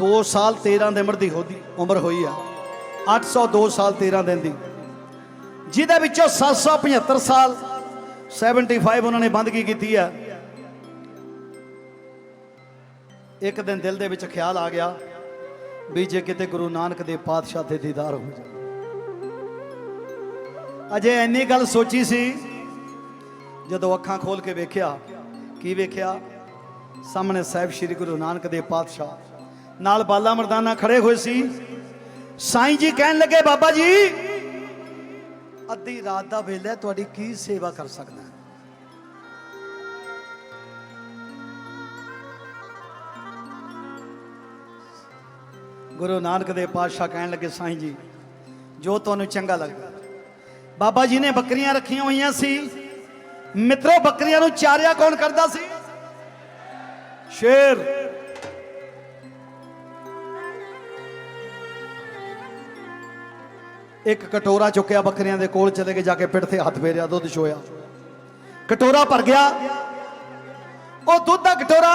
2 ਸਾਲ 13 ਦੇ ਉਮਰ ਦੀ ਹੋਦੀ, ਉਮਰ ਹੋਈ ਆ। 802 ਸਾਲ 13 ਦਿਨ ਦੀ। ਜਿਹਦੇ ਵਿੱਚੋਂ 775 ਸਾਲ 75 ਉਹਨਾਂ ਨੇ ਬੰਦਗੀ ਕੀਤੀ ਆ। ਇੱਕ ਦਿਨ ਦਿਲ ਦੇ ਵਿੱਚ ਖਿਆਲ ਆ ਗਿਆ ਵੀ ਜੇ ਕਿਤੇ ਗੁਰੂ ਨਾਨਕ ਦੇ ਪਾਤਸ਼ਾਹ ਦੇ ਦੀਦਾਰ ਹੋ ਜਾਏ। ਅਜੇ ਇੰਨੀ ਗੱਲ ਸੋਚੀ ਸੀ, ਜਦੋਂ ਅੱਖਾਂ ਖੋਲ ਕੇ ਵੇਖਿਆ, ਕੀ ਵੇਖਿਆ? ਸਾਹਮਣੇ ਸਾਹਿਬ ਸ੍ਰੀ ਗੁਰੂ ਨਾਨਕ ਦੇ ਪਾਤਸ਼ਾਹ ਨਾਲ ਬਾਲਾ ਮਰਦਾਨਾ ਖੜੇ ਹੋਏ ਸੀ। ਸਾਈਂ ਜੀ ਕਹਿਣ ਲੱਗੇ, ਬਾਬਾ ਜੀ, ਅੱਧੀ ਰਾਤ ਦਾ ਵੇਲਾ ਤੁਹਾਡੀ ਕੀ ਸੇਵਾ ਕਰ ਸਕਦਾ ਗੁਰੂ ਨਾਨਕ ਦੇ ਪਾਤਸ਼ਾਹ ਕਹਿਣ ਲੱਗੇ, ਸਾਈਂ ਜੀ, ਜੋ ਤੁਹਾਨੂੰ ਚੰਗਾ ਲੱਗਦਾ। ਬਾਬਾ ਜੀ ਨੇ ਬੱਕਰੀਆਂ ਰੱਖੀਆਂ ਹੋਈਆਂ ਸੀ। ਮਿੱਤਰੋ, ਬੱਕਰੀਆਂ ਨੂੰ ਚਾਰਿਆ ਕੌਣ ਕਰਦਾ ਸੀ? ਸ਼ੇਰ। ਇੱਕ ਕਟੋਰਾ ਚੁੱਕਿਆ ਬੱਕਰੀਆਂ ਦੇ ਕੋਲ, ਚਲੇ ਕੇ ਜਾ ਕੇ ਪਿੱਠ ਤੇ ਹੱਥ ਫੇਰਿਆ, ਦੁੱਧ ਚੋਇਆ ਕਟੋਰਾ ਭਰ ਗਿਆ। ਉਹ ਦੁੱਧ ਦਾ ਕਟੋਰਾ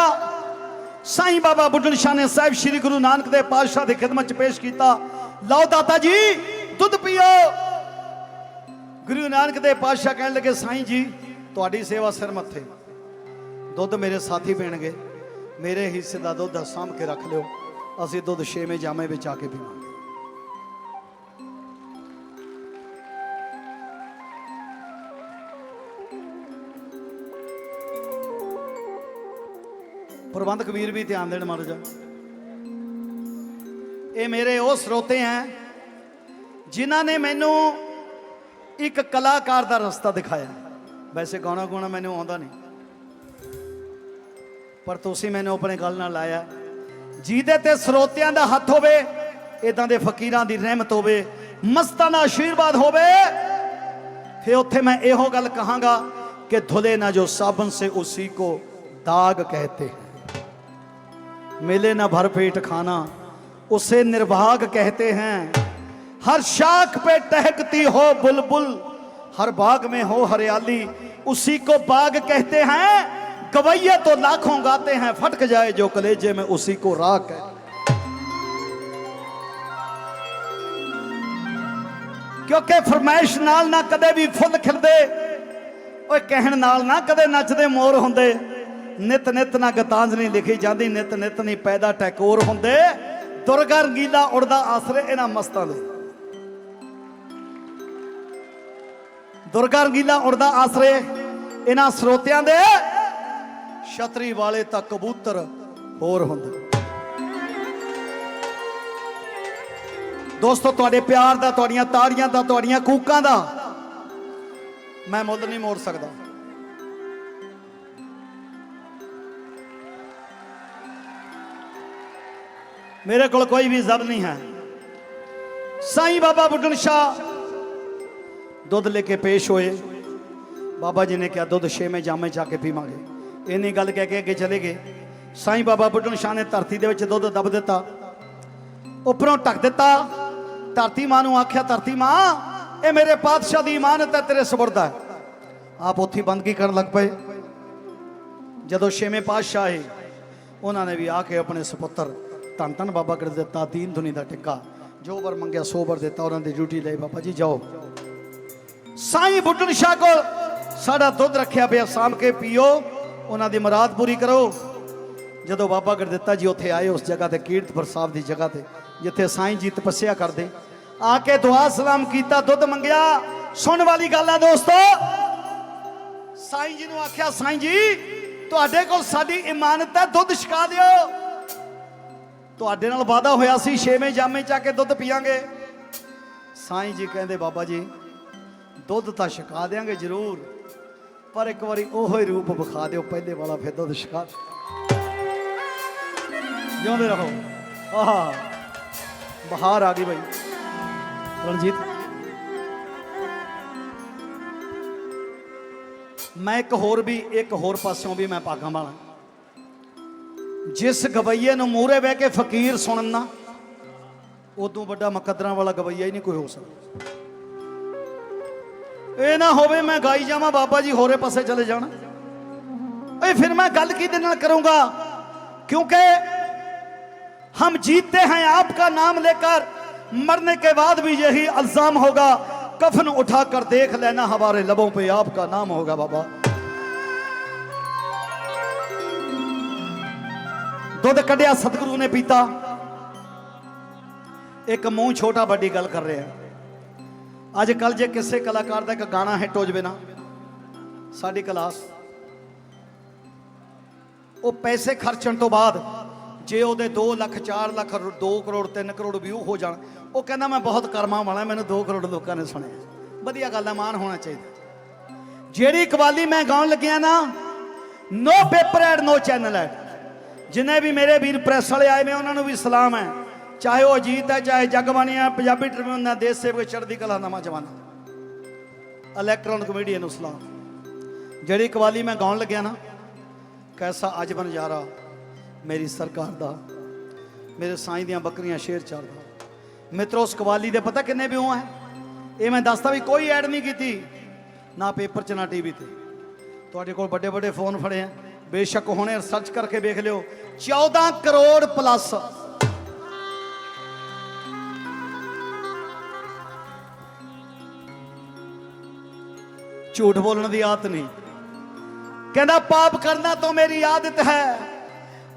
ਸਾਈਂ ਬਾਬਾ ਬੁੱਢਣ ਸ਼ਾਹ ਨੇ ਸਾਹਿਬ ਸ੍ਰੀ ਗੁਰੂ ਨਾਨਕ ਦੇ ਪਾਤਸ਼ਾਹ ਦੀ ਖਿਦਮਤ ਚ ਪੇਸ਼ ਕੀਤਾ। ਲਓ ਦਾਤਾ ਜੀ, ਦੁੱਧ ਪੀਓ। ਗੁਰੂ ਨਾਨਕ ਦੇ ਪਾਤਸ਼ਾਹ ਕਹਿਣ ਲੱਗੇ, ਸਾਈਂ ਜੀ, ਤੁਹਾਡੀ ਸੇਵਾ ਸਿਰ ਮੱਥੇ। ਦੁੱਧ ਮੇਰੇ ਸਾਥੀ ਪੀਣਗੇ। ਮੇਰੇ ਹਿੱਸੇ ਦਾ ਦੁੱਧ ਸਾਂਭ ਕੇ ਰੱਖ ਲਿਓ। ਅਸੀਂ ਦੁੱਧ ਛੇਵੇਂ ਜਾਮੇ ਵਿੱਚ ਆ ਕੇ ਪੀਵਾਂਗੇ। ਪ੍ਰਬੰਧਕ ਵੀਰ ਵੀ ਧਿਆਨ ਦੇਣ ਮਹਾਰਾਜਾ ਇਹ ਮੇਰੇ ਉਹ ਸਰੋਤੇ ਹੈ, ਜਿਨ੍ਹਾਂ ਨੇ ਮੈਨੂੰ ਇੱਕ ਕਲਾਕਾਰ ਦਾ ਰਸਤਾ ਦਿਖਾਇਆ। ਵੈਸੇ ਗਾਣਾ ਗਾਉਣਾ ਮੈਨੂੰ ਆਉਂਦਾ ਨਹੀਂ। ਪਰ ਤੁਸੀਂ ਮੈਨੂੰ ਆਪਣੇ ਗੱਲ ਨਾਲ ਲਾਇਆ। ਜਿਹਦੇ ਤੇ ਸਰੋਤਿਆਂ ਦਾ ਹੱਥ ਹੋਵੇ ਇਦਾਂ ਦੇ ਫਕੀਰਾਂ ਦੀ ਰਹਿਮਤ ਹੋਵੇ ਮਸਤਾਂ ਦਾ ਆਸ਼ੀਰਵਾਦ ਹੋਵੇ ਫੇ ਉੱਥੇ ਮੈਂ ਇਹੋ ਗੱਲ ਕਹਾਂਗਾ ਕਿ ਧੁਲੇ ਨਾ ਜੋ ਸਾਬਨ ਸੇ ਉਸੀ ਕੋ ਦਾਗ ਕਹਤੇ ملے نہ بھر پیٹ کھانا، اسے نرباگ کہتے ہیں۔ ہر شاخ پہ ٹہکتی ہو بلبل، ہر باغ میں ہو ہریالی، اسی کو باغ کہتے ہیں۔ گویے تو لاکھوں گاتے ہیں، پھٹک جائے جو کلیجے میں، اسی کو راک ہے کیونکہ فرمائش نال نہ کدے بھی فل کھلدے اور کہن نال نہ کدے نچدے مور ہوندے۔ ਨਿਤ ਨਿਤ ਨਾ ਗਤਾਂਜਲੀ ਲਿਖੀ ਜਾਂਦੀ, ਨਿਤ ਨਿਤ ਨਹੀਂ ਪੈਦਾ ਟੈਕੋਰ ਹੁੰਦੇ। ਦੁਰਗਾ ਰੰਗੀਲਾ ਉੜਦਾ ਆਸਰੇ ਇਹਨਾਂ ਮਸਤਾਂ ਦੇ ਦੁਰਗਾ ਰੰਗੀਲਾ ਉੜਦਾ ਆਸਰੇ ਇਹਨਾਂ ਸਰੋਤਿਆਂ ਦੇ। ਛਤਰੀ ਵਾਲੇ ਤਾਂ ਕਬੂਤਰ ਹੋਰ ਹੁੰਦੇ। ਦੋਸਤੋ, ਤੁਹਾਡੇ ਪਿਆਰ ਦਾ, ਤੁਹਾਡੀਆਂ ਤਾੜੀਆਂ ਦਾ, ਤੁਹਾਡੀਆਂ ਕੂਕਾਂ ਦਾ ਮੈਂ ਮੁੱਲ ਨਹੀਂ ਮੋੜ ਸਕਦਾ। ਮੇਰੇ ਕੋਲ ਕੋਈ ਵੀ ਜ਼ਬ ਨਹੀਂ ਹੈ। ਸਾਈਂ ਬਾਬਾ ਬੁੱਢਣ ਸ਼ਾਹ ਦੁੱਧ ਲੈ ਕੇ ਪੇਸ਼ ਹੋਏ। ਬਾਬਾ ਜੀ ਨੇ ਕਿਹਾ, ਦੁੱਧ ਛੇਵੇਂ ਜਾਮੇ ਜਾ ਕੇ ਪੀਵਾਂਗੇ। ਇੰਨੀ ਗੱਲ ਕਹਿ ਕੇ ਅੱਗੇ ਚਲੇ ਗਏ। ਸਾਈਂ ਬਾਬਾ ਬੁੱਢਣ ਸ਼ਾਹ ਨੇ ਧਰਤੀ ਦੇ ਵਿੱਚ ਦੁੱਧ ਦਬ ਦਿੱਤਾ। ਉੱਪਰੋਂ ਢੱਕ ਦਿੱਤਾ। ਧਰਤੀ ਮਾਂ ਨੂੰ ਆਖਿਆ, ਧਰਤੀ ਮਾਂ, ਇਹ ਮੇਰੇ ਪਾਤਸ਼ਾਹ ਦੀ ਇਮਾਨਤ ਹੈ, ਤੇਰੇ ਸਬਰਦਾ ਹੈ। ਆਪ ਉੱਥੇ ਬੰਦਗੀ ਕਰਨ ਲੱਗ ਪਏ। ਜਦੋਂ ਛੇਵੇਂ ਪਾਤਸ਼ਾਹ ਆਏ, ਉਹਨਾਂ ਨੇ ਵੀ ਆ ਕੇ ਆਪਣੇ ਸੁਪੁੱਤਰ ਧੰਨ ਧੰਨ ਬਾਬਾ ਕਰ ਦਿੱਤਾ ਤੀਨ ਦੁਨੀ ਦਾ ਟਿੱਕਾ। ਜੋ ਵਰ ਮੰਗਿਆ, ਸੋ ਵਰ ਦਿੱਤਾ, ਉਹਨਾਂ ਦੀ ਡਿਊਟੀ ਲਈ ਬਾਬਾ ਜੀ ਜਾਓ। ਸਾਈਂ ਬੁੱਢਣ ਸ਼ਾਹ ਕੋਲ ਸਾਡਾ ਦੁੱਧ ਰੱਖਿਆ ਪਿਆ, ਸਾਂਭ ਕੇ ਪੀਓ, ਉਹਨਾਂ ਦੀ ਮੁਰਾਦ ਪੂਰੀ ਕਰੋ। ਜਦੋਂ ਬਾਬਾ ਗੁਰਦਿੱਤਾ ਜੀ, ਉੱਥੇ ਆਏ ਉਸ ਜਗ੍ਹਾ ਤੇ, ਕੀਰਤਪੁਰ ਸਾਹਿਬ ਦੀ ਜਗ੍ਹਾ ਤੇ, ਜਿੱਥੇ ਸਾਈਂ ਜੀ ਤਪੱਸਿਆ ਕਰਦੇ। ਆ ਕੇ ਦੁਆ ਸਲਾਮ ਕੀਤਾ, ਦੁੱਧ ਮੰਗਿਆ। ਸੁਣ ਵਾਲੀ ਗੱਲ ਆ ਦੋਸਤੋ, ਸਾਈਂ ਜੀ ਨੂੰ ਆਖਿਆ, ਸਾਈਂ ਜੀ, ਤੁਹਾਡੇ ਕੋਲ ਸਾਡੀ ਇਮਾਨਤ ਹੈ, ਦੁੱਧ ਛਕਾ ਦਿਓ। ਤੁਹਾਡੇ ਨਾਲ ਵਾਦਾ ਹੋਇਆ ਸੀ, ਛੇਵੇਂ ਜਾਮੇ ਚ ਆ ਕੇ ਦੁੱਧ ਪੀਾਂਗੇ ਸਾਈਂ ਜੀ ਕਹਿੰਦੇ, ਬਾਬਾ ਜੀ, ਦੁੱਧ ਤਾਂ ਛਕਾ ਦਿਆਂਗੇ ਜ਼ਰੂਰ, ਪਰ ਇੱਕ ਵਾਰੀ ਉਹੋ ਹੀ ਰੂਪ ਵਿਖਾ ਦਿਓ, ਪਹਿਲੇ ਵਾਲਾ ਫਿਰ ਦੁੱਧ ਛਕਾ ਜਿਉਂਦੇ ਰਹੋ। ਆਹ, ਬਹਾਰ ਆ ਗਈ ਭਾਈ ਰਣਜੀਤ। ਮੈਂ ਇੱਕ ਹੋਰ ਵੀ, ਇੱਕ ਹੋਰ ਪਾਸਿਓਂ ਵੀ ਮੈਂ ਪਾਗਾਂ ਵਾਲਾ। ਜਿਸ ਗਵਈਏ ਨੂੰ ਮੂਹਰੇ ਬਹਿ ਕੇ ਫਕੀਰ ਸੁਣਨ ਨਾ ਉਦੋਂ ਵੱਡਾ ਮੁਕੱਦਰਾਂ ਵਾਲਾ ਗਵਈਆ ਹੀ ਨਹੀਂ ਕੋਈ ਹੋ ਸਕਦਾ ਇਹ ਨਾ ਹੋਵੇ ਮੈਂ ਗਾਈ ਜਾਵਾਂ ਬਾਬਾ ਜੀ ਹੋਰੇ ਪਾਸੇ ਚਲੇ ਜਾਣ ਏ ਫਿਰ ਮੈਂ ਗੱਲ ਕਿਹਦੇ ਨਾਲ ਕਰੂੰਗਾ ਕਿਉਂਕਿ हम जीते हैं आपका नाम लेकर मरने के बाद भी यही अल्जाम होगा कफन उठाकर देख लेना हमारे लबों पे आपका नाम होगा बाबा ਦੁੱਧ ਕੱਢਿਆ, ਸਤਿਗੁਰੂ ਨੇ ਪੀਤਾ। ਇੱਕ ਮੂੰਹ ਛੋਟਾ ਵੱਡੀ ਗੱਲ ਕਰ ਰਿਹਾ। ਅੱਜ ਕੱਲ ਜੇ ਕਿਸੇ ਕਲਾਕਾਰ ਦਾ ਇੱਕ ਗਾਣਾ ਹਿੱਟ ਹੋ ਜਵੇ ਨਾ, ਸਾਡੀ ਕਲਾਸ, ਉਹ ਪੈਸੇ ਖਰਚਣ ਤੋਂ ਬਾਅਦ ਜੇ ਉਹਦੇ 2 ਲੱਖ 4 ਲੱਖ 2 ਕਰੋੜ 3 ਕਰੋੜ ਵਿਊ ਹੋ ਜਾਣ, ਉਹ ਕਹਿੰਦਾ, ਮੈਂ ਬਹੁਤ ਕਰਮਾਂ ਵਾਲਾ, ਮੈਨੂੰ 2 ਕਰੋੜ ਲੋਕਾਂ ਨੇ ਸੁਣਿਆ। ਵਧੀਆ ਗੱਲ ਹੈ ਮਾਣ ਹੋਣਾ ਚਾਹੀਦਾ। ਜਿਹੜੀ ਕਵਾਲੀ ਮੈਂ ਗਾਉਣ ਲੱਗਿਆ ਨਾ no paper ad no channel ad ਜਿੰਨੇ ਵੀ ਮੇਰੇ ਵੀਰ ਪ੍ਰੈਸ ਵਾਲੇ ਆਏ ਮੈਂ ਉਹਨਾਂ ਨੂੰ ਵੀ ਸਲਾਮ ਹੈ। ਚਾਹੇ ਉਹ ਅਜੀਤ ਹੈ, ਚਾਹੇ ਜਗਬਾਣੀ ਹੈ, ਪੰਜਾਬੀ ਟ੍ਰਿਬਿਊਨ ਹੈ, ਦੇਸ਼ ਸੇਵਕ ਚੜ੍ਹਦੀ ਕਲਾ ਨਵਾਂ ਜਵਾਨ ਇਲੈਕਟ੍ਰੋਨਿਕ ਮੀਡੀਆ ਨੂੰ ਸਲਾਮ। ਜਿਹੜੀ ਕਵਾਲੀ ਮੈਂ ਗਾਉਣ ਲੱਗਿਆ ਨਾ, ਕੈਸਾ ਅੱਜ ਨਜ਼ਾਰਾ ਮੇਰੀ ਸਰਕਾਰ ਦਾ, ਮੇਰੇ ਸਾਈਂ ਦੀਆਂ ਬੱਕਰੀਆਂ ਸ਼ੇਰ ਚੱਲਦਾ ਮਿੱਤਰੋ, ਉਸ ਕਵਾਲੀ ਦੇ ਪਤਾ ਕਿੰਨੇ ਵਿਊ ਹੈ? ਇਹ ਮੈਂ ਦੱਸਦਾ ਵੀ ਕੋਈ ਐਡ ਨਹੀਂ ਕੀਤੀ, ਨਾ ਪੇਪਰ ਚ, ਨਾ ਟੀਵੀ ਤੇ। ਤੁਹਾਡੇ ਕੋਲ ਵੱਡੇ ਵੱਡੇ ਫੋਨ ਫੜੇ ਆ ਬੇਸ਼ੱਕ ਹੁਣੇ ਰਿਸਰਚ ਕਰਕੇ ਵੇਖ ਲਿਓ 14 ਕਰੋੜ ਪਲੱਸ ਝੂਠ ਬੋਲਣ ਦੀ ਆਦਤ ਨਹੀਂ ਕਹਿੰਦਾ ਪਾਪ ਕਰਨਾ तो मेरी आदत है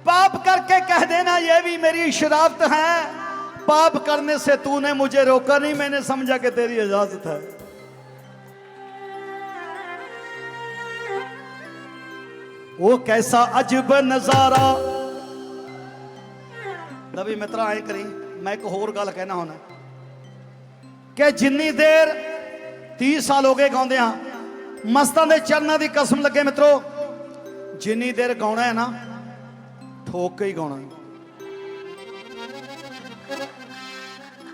पाप करके कह देना ये भी मेरी शराफत है पाप करने से तूने मुझे रोका नहीं मैंने समझा कि तेरी इजाजत है ਉਹ ਕੈਸਾ ਅਜਬ ਨਜ਼ਾਰਾ। ਨਬੀ ਮਿੱਤਰਾ ਐ ਕਰੀ, ਮੈਂ ਇੱਕ ਹੋਰ ਗੱਲ ਕਹਿਣਾ ਹੁਣ। ਕਿ ਜਿੰਨੀ ਦੇਰ 30 ਸਾਲ ਹੋ ਗਏ ਗਾਉਂਦੇ ਆ, ਮਸਤਾਂ ਦੇ ਚਰਨਾਂ ਦੀ ਕਸਮ ਲੱਗੇ ਮਿੱਤਰੋ, ਜਿੰਨੀ ਦੇਰ ਗਾਉਣਾ ਹੈ ਨਾ, ਠੋਕ ਕੇ ਹੀ ਗਾਉਣਾ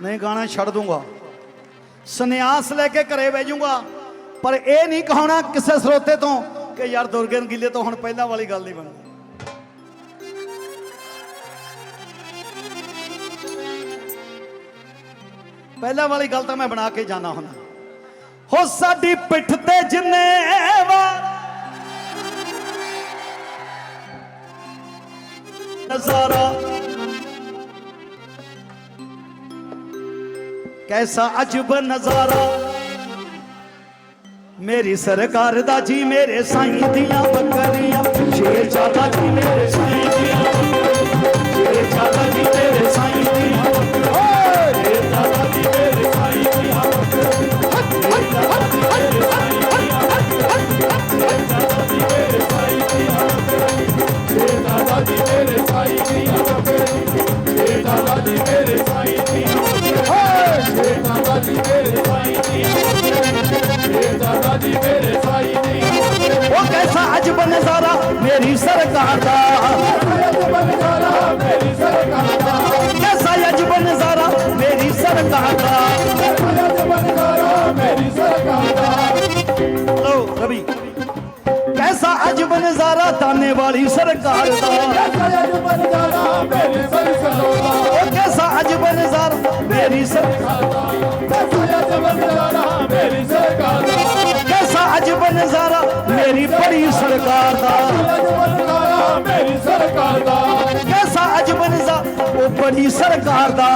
ਨਹੀਂ, ਗਾਣਾ ਛੱਡ ਦੂੰਗਾ। ਸੰਨਿਆਸ ਲੈ ਕੇ ਘਰੇ ਬਹਿ ਜਾਊਂਗਾ ਪਰ ਇਹ ਨਹੀਂ ਕਹਾਉਣਾ ਕਿਸੇ ਸਰੋਤੇ ਤੋਂ ਕਿ ਯਾਰ ਦੁਰਗਨ ਗਿੱਲੇ ਤੋਂ ਹੁਣ ਪਹਿਲਾਂ ਵਾਲੀ ਗੱਲ ਨਹੀਂ ਬਣਦੀ। ਪਹਿਲਾਂ ਵਾਲੀ ਗੱਲ ਤਾਂ ਮੈਂ ਬਣਾ ਕੇ ਜਾਣਾ ਹੁੰਦਾ ਹੋ ਸਾਡੀ ਪਿੱਠ ਤੇ ਜਿੰਨੇ ਵਾਰ ਨਜ਼ਾਰਾ ਕੈਸਾ ਅਜਬ ਨਜ਼ਾਰਾ। ਮੇਰੀ ਸਰਕਾਰ ਦਾ ਜੀ ਮੇਰੇ ਸਾਈਂ ਦੀਆਂ ਬੱਕਰੀਆਂ। ਸ਼ੇਰ ਚਾਦਾ ਜੀ ਮੇਰੇ ਅਜਬ ਨਜ਼ਾਰਾ ਤਾਨੇ ਵਾਲੀ ਸਰਕਾਰ ਦਾ। ਉਹ ਕੈਸਾ ਅਜਬ ਨਜ਼ਾਰਾ ਮੇਰੀ ਸਰਕਾਰ ਕੈਸਾ ਅਜਬ ਨਜ਼ਾਰਾ ਮੇਰੀ ਬੜੀ ਸਰਕਾਰ ਦਾ। ਕੈਸਾ ਅਜਬ ਨਜ਼ਾਰਾ ਉਹ ਬੜੀ ਸਰਕਾਰ ਦਾ।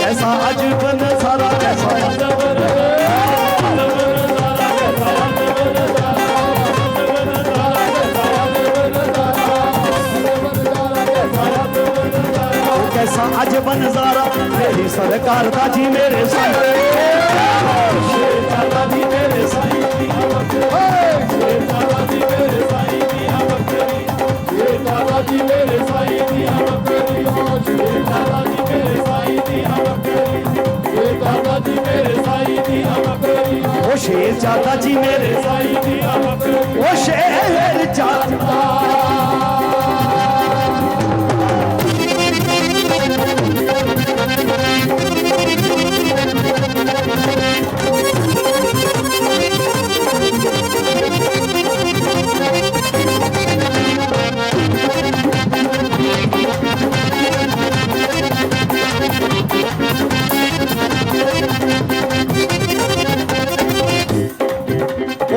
ਕੈਸਾ ਅਜਬ ਨਜ਼ਾਰਾ ਕੈਸਾ ਅਜਬ ਉਹ ਜੀ ਮੇਰੇ ਉਹ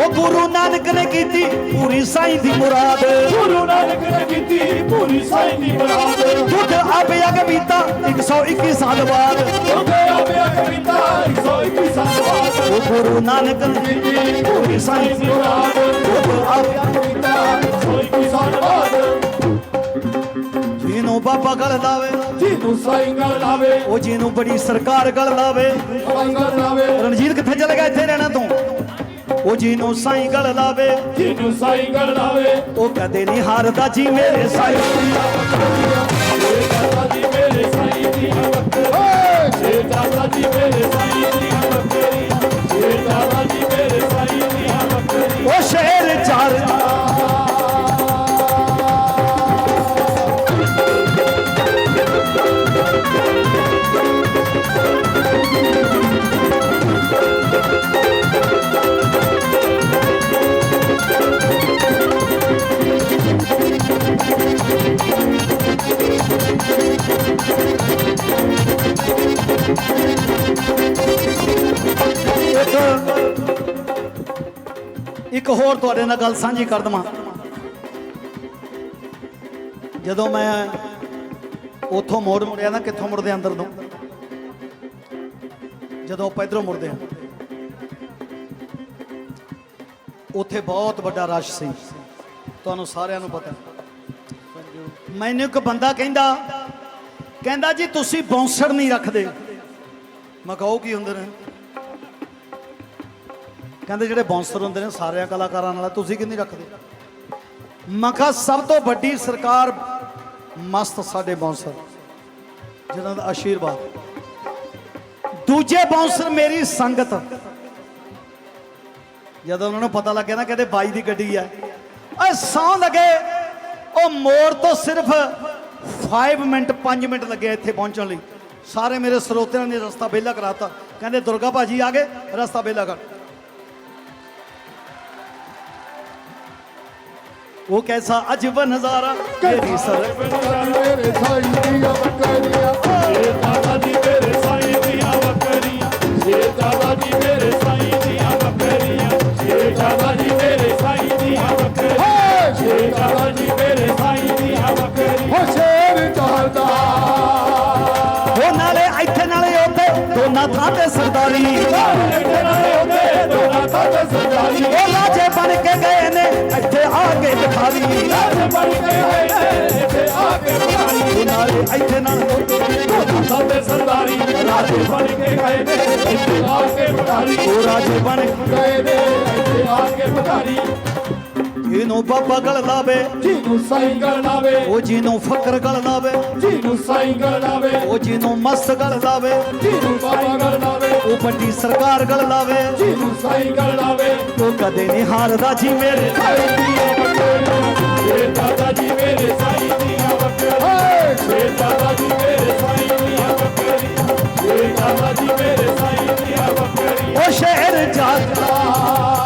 ਉਹ ਗੁਰੂ ਨਾਨਕ ਨੇ ਕੀਤੀ ਪੂਰੀ ਸਾਈਂ ਦੀ ਮੁਰਾਦ। ਗੁਰੂ ਦੀ ਸਾਈਂ ਦੀ ਬਰਾਤ ਦੁੱਧ ਆਪੇ ਆ ਕੇ ਪੀਤਾ 121 ਸਾਲ ਬਾਅਦ। ਉਹਦੇ ਆਪਿਆ ਕਵਿਤਾ 121 ਸਾਲ ਬਾਅਦ। ਉਹ ਗੁਰੂ ਨਾਨਕ ਨੇ ਪੂਰੀ ਸਾਈਂ ਦੀ ਬਰਾਤ ਦੁੱਧ ਆਪੇ ਆ ਕੇ ਕਵਿਤਾ 121 ਸਾਲ ਬਾਅਦ। ਜਿਹਨੂੰ ਬਾਬਾ ਗਲ ਲਾਵੇ ਜਿਹਨੂੰ ਸਾਈਂ ਗੱਲ ਲਾਵੇ ਉਹ ਜਿਹਨੂੰ ਬੜੀ ਸਰਕਾਰ ਗਲ ਲਾਵੇ। ਸਾਈਂ ਗੱਲ ਲਾਵੇ। ਰਣਜੀਤ ਕਿੱਥੇ ਚਲੇ ਗਿਆ ਇੱਥੇ ਰਹਿਣਾ ਤੂੰ? ਉਹ ਜਿਹਨੂੰ ਸਾਈਂ ਗਲ ਲਾਵੇ ਜਿਹਨੂੰ ਸਾਈਂ ਗੱਲ ਲਾਵੇ। ਉਹ ਕਦੇ ਨਹੀਂ ਹਾਰਦਾ ਜੀ ਮੇਰੇ ਸਾਈਂ। ਇਹ ਦਾਦਾ ਜੀ ਮੇਰੇ ਸਾਈਂ ਦੀ। ਬੱਕਰੀ ਇਹ ਦਾਦਾ ਜੀ ਮੇਰੇ ਹੋਰ ਤੁਹਾਡੇ ਨਾਲ ਗੱਲ ਸਾਂਝੀ ਕਰ ਦਵਾਂ। ਜਦੋਂ ਮੈਂ ਉੱਥੋਂ ਮੋੜ ਮੁੜਿਆ ਨਾ, ਕਿੱਥੋਂ ਮੁੜਦੇ ਅੰਦਰ ਨੂੰ ਜਦੋਂ ਆਪਾਂ ਇਧਰੋਂ ਮੁੜਦੇ ਆ ਉੱਥੇ ਬਹੁਤ ਵੱਡਾ ਰਸ਼ ਸੀ। ਤੁਹਾਨੂੰ ਸਾਰਿਆਂ ਨੂੰ ਪਤਾ। ਮੈਨੂੰ ਇੱਕ ਬੰਦਾ ਕਹਿੰਦਾ ਕਹਿੰਦਾ ਜੀ ਤੁਸੀਂ ਬੌਂਸਰ ਨਹੀਂ ਰੱਖਦੇ। ਮੈਂ ਕਹੋ ਕੀ ਹੁੰਦੇ ਨੇ? ਕਹਿੰਦੇ ਜਿਹੜੇ ਬੌਂਸਰ ਹੁੰਦੇ ਨੇ ਸਾਰਿਆਂ ਕਲਾਕਾਰਾਂ ਨਾਲ, ਤੁਸੀਂ ਕਿੰਨੀ ਰੱਖਦੇ? ਮਖਾ ਸਭ ਤੋਂ ਵੱਡੀ ਸਰਕਾਰ ਮਸਤ ਸਾਡੇ ਬੌਂਸਰ ਜਿਨ੍ਹਾਂ ਦਾ ਆਸ਼ੀਰਵਾਦ। ਦੂਜੇ ਬੌਂਸਰ ਮੇਰੀ ਸੰਗਤ। ਜਦੋਂ ਉਹਨਾਂ ਨੂੰ ਪਤਾ ਲੱਗਿਆ ਨਾ, ਕਹਿੰਦੇ ਬਾਈ ਦੀ ਗੱਡੀ ਹੈ ਓਏ, ਸੌਂ ਲੱਗੇ। ਉਹ ਮੋੜ ਤੋਂ ਸਿਰਫ 5 ਮਿੰਟ 5 ਮਿੰਟ ਲੱਗੇ ਇੱਥੇ ਪਹੁੰਚਣ ਲਈ। ਸਾਰੇ ਮੇਰੇ ਸਰੋਤਿਆਂ ਨੇ ਰਸਤਾ ਵਿਹਲਾ ਕਰਾਤਾ। ਕਹਿੰਦੇ, ਦੁਰਗਾ ਭਾਜੀ ਆ ਗਏ, ਰਸਤਾ ਵਿਹਲਾ ਕਰ। ਉਹ ਕੈਸਾ ਅਜਬ ਨਜ਼ਾਰਾ ਤੇਰੀ ਸਰ ਮੇਰੇ ਸਾਈਂ ਦੀ ਬੱਕਰੀਆਂ ਇਹ ਦਾਦਾ ਜੀ ਕੇ ਦਿਖਾਰੀ ਉਹ ਨਾਲੇ ਇੱਥੇ ਨਾਲ ਰਾਜੇ ਬਣ ਕੇ ਗਏ ਨੇ, ਇੱਥੇ ਆ ਕੇ ਪਟਾਰੀ ਉਹ ਰਾਜੇ ਬਣ ਗਏ ਨੇ, ਇੱਥੇ ਆ ਕੇ ਪਟਾਰੀ ਇਹਨੂੰ ਬਾਬਾ ਗਲ ਲਾਵੇ ਜਿਹਨੂੰ ਸਾਈਂ ਗਲ ਲਾਵੇ ਉਹ ਜਿਹਨੂੰ ਫਕਰ ਗਲ ਲਾਵੇ ਜਿਹਨੂੰ ਸਾਈਂ ਗਲ ਲਾਵੇ ਉਹ ਜਿਹਨੂੰ ਮਸਤ ਗਲ ਲਾਵੇ ਜਿਹਨੂੰ ਬਾਬਾ ਗਲ ਲਾਵੇ ਉਹ ਵੱਡੀ ਸਰਕਾਰ ਗਲ ਲਾਵੇ ਜਿਹਨੂੰ ਸਾਈਂ ਗਲ ਲਾਵੇ। ਉਹ ਕਦੇ ਨਹੀਂ ਹਾਰਦਾ ਜੀ ਮੇਰੇ ਸਾਈਂ ਦੀਆਂ ਇਹ ਦਾਦਾ ਜੀ ਮੇਰੇ ਸਾਈਂ ਦੀਆਂ ਬੱਕਰੀਆਂ ਇਹ ਦਾਦਾ ਜੀ ਮੇਰੇ ਸਾਈਂ ਦੀਆਂ ਬੱਕਰੀਆਂ ਇਹ ਦਾਦਾ ਜੀ ਮੇਰੇ ਸਾਈਂ ਦੀਆਂ ਬੱਕਰੀਆਂ ਉਹ ਸ਼ਹਿਰ ਜਾਗਦਾ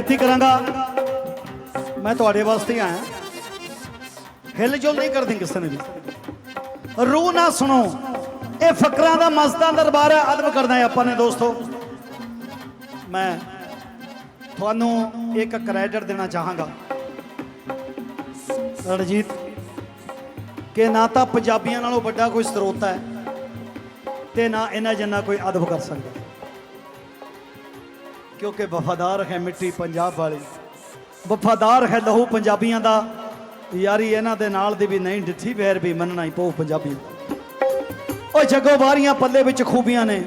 ਮੈਂ ਕਰਾਂਗਾ। ਮੈਂ ਤੁਹਾਡੇ ਵਾਸਤੇ ਆਇਆ। ਹਿਲ ਜੁਲ ਨਹੀਂ ਕਰਦੀ ਕਿਸੇ ਨੇ ਵੀ। ਰੂਹ ਨਾ ਸੁਣੋ। ਇਹ ਫਕਰਾਂ ਦਾ ਮਸਤਾਂ ਦਰਬਾਰ ਹੈ। ਅਦਬ ਕਰਨਾ ਹੈ ਆਪਾਂ ਨੇ ਦੋਸਤੋ। ਮੈਂ ਤੁਹਾਨੂੰ ਇੱਕ ਕ੍ਰੈਡਿਟ ਦੇਣਾ ਚਾਹਾਂਗਾ। ਰਣਜੀਤ, ਕਿ ਨਾ ਤਾਂ ਪੰਜਾਬੀਆਂ ਨਾਲੋਂ ਵੱਡਾ ਕੋਈ ਸਰੋਤਾ ਹੈ ਤੇ ਨਾ ਇਹਨਾਂ ਜਿੰਨਾ ਕੋਈ ਅਦਬ ਕਰ ਸਕਦਾ। ਕਿਉਂਕਿ ਵਫਾਦਾਰ ਹੈ ਮਿੱਟੀ ਪੰਜਾਬ ਵਾਲੀ। ਵਫਾਦਾਰ ਹੈ ਲਹੂ ਪੰਜਾਬੀਆਂ ਦਾ। ਯਾਰੀ ਇਹਨਾਂ ਦੇ ਨਾਲ ਦੀ ਵੀ ਨਹੀਂ, ਡਿੱਠੀ ਵੈਰ ਵੀ ਮੰਨਣਾ ਹੀ ਪਊ ਪੰਜਾਬੀ ਉਹ ਜੱਗੋ ਵਾਰੀਆਂ ਪੱਲੇ ਵਿੱਚ ਖੂਬੀਆਂ ਨੇ,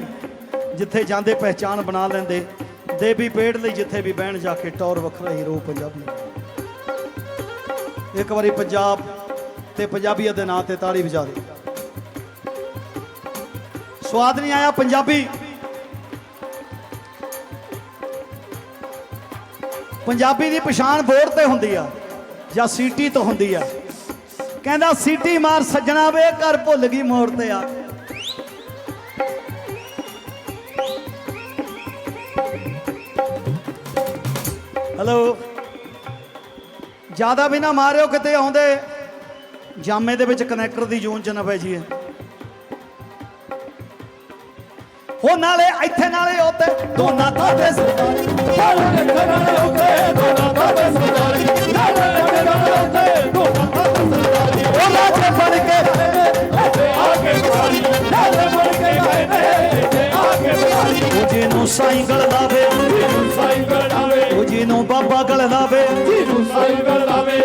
ਜਿੱਥੇ ਜਾਂਦੇ ਪਹਿਚਾਨ ਬਣਾ ਲੈਂਦੇ। ਦੇਵੀ ਪੇੜ ਲਈ ਜਿੱਥੇ ਵੀ ਬਹਿਣ ਜਾ ਕੇ ਟੌਰ ਵੱਖਰਾ ਹੀ ਰੋ ਪੰਜਾਬੀ ਇੱਕ ਵਾਰੀ ਪੰਜਾਬ ਤੇ ਪੰਜਾਬੀਆਂ ਦੇ ਨਾਂ ਤੇ ਤਾੜੀ ਵਜਾ ਦੇ। ਸਵਾਦ ਨਹੀਂ ਆਇਆ ਪੰਜਾਬੀ। ਪੰਜਾਬੀ ਦੀ ਪਛਾਣ ਬੋਰਡ ਤੇ ਹੁੰਦੀ ਆ ਜਾਂ ਸੀਟੀ ਤੋਂ ਹੁੰਦੀ ਆ। ਕਹਿੰਦਾ ਸੀਟੀ ਮਾਰ ਸੱਜਣਾ ਵੇ, ਘਰ ਭੁੱਲ ਗਈ ਮੋੜ ਤੇ ਆ। ਹਲੋ ਜ਼ਿਆਦਾ ਵੀ ਨਾ ਮਾਰਿਓ, ਕਿਤੇ ਆਉਂਦੇ ਜਾਮੇ ਦੇ ਵਿੱਚ ਕਨੈਕਟਰ ਦੀ ਜੂਨ ਚ ਨਾ ਪੈ ਜੀਏ ਹੋ ਨਾਲੇ ਇੱਥੇ ਨਾਲੇ ਉੱਤੇ ਦੋਨਾਂ ਤਾਤੇ ਸਰਦਾਰੀ ਨਾਲੇ ਉੱਤੇ ਦੋਨਾਂ ਸਰਦਾਰੀ ਨਾਲੇ ਉੱਤੇ ਦੋਨਾਂ ਬਾਬੇ ਸਰਦਾਰੀ ਉਹ ਰਾਜੇ ਬਣ ਕੇ ਇੱਥੇ ਆ ਕੇ ਬੁਲਾਈ ਨਾਲੇ ਬਣ ਕੇ ਗਏ ਨੇ ਇੱਥੇ ਆ ਕੇ ਬੁਲਾਈ ਉਹ ਜਿਹਨੂੰ ਸਾਈਂ ਗਲ ਲਾਵੇ ਜਿਹਨੂੰ ਸਾਈਂ ਗੜਾਵੇ ਉਹ ਜਿਹਨੂੰ ਬਾਬਾ ਗਲ ਲਾਵੇ ਜਿਹਨੂੰ ਸਾਈਂ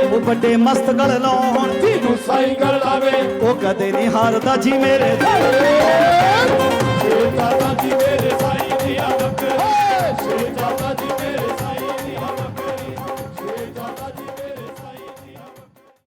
ਉਹ ਵੱਡੇ ਮਸਤ ਗਲ ਲਾਉਣ। ਜਿਹਨੂੰ ਸਾਈਂ ਉਹ ਕਦੇ ਨਹੀਂ ਹਾਰਦਾ ਜੀ ਮੇਰੇ ਇਹ ਦਾਦਾ ਜੀ ਮੇਰੇ ਸਾਈਂ ਦੀਆਂ